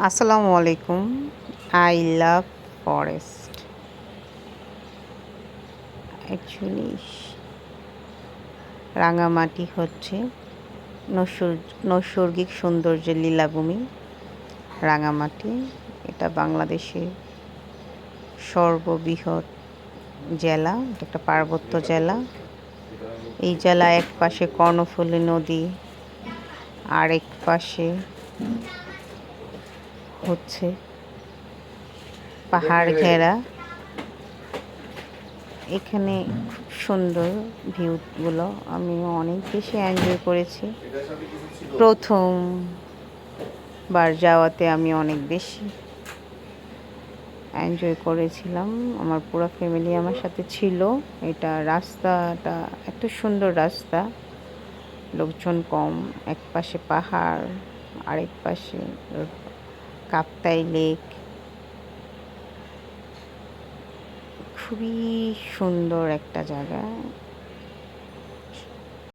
আসসালামু আলাইকুম। I love forest actually Rangamati হচ্ছে নৈসর্গ নৈসর্গিক সৌন্দর্যের লীলাভূমি। রাঙামাটি, এটা বাংলাদেশের সর্ববৃহৎ জেলা, এটা একটা পার্বত্য জেলা। এই জেলা এক পাশে কর্ণফুলী নদী আরেক পাশে হচ্ছে। পাহাড় ঘেরা। এখানে খুব সুন্দর ভিউগুলো আমি অনেক বেশি এনজয় করেছি। প্রথমবার যাওয়াতে আমি অনেক বেশি এনজয় করেছিলাম। আমার পুরো ফ্যামিলি আমার সাথে ছিল। এটা রাস্তাটা, এত সুন্দর রাস্তা। লোকজন কম এক পাশে পাহাড় আরেক পাশে কাপ্তাই লেক। খুবই সুন্দর একটা জায়গা।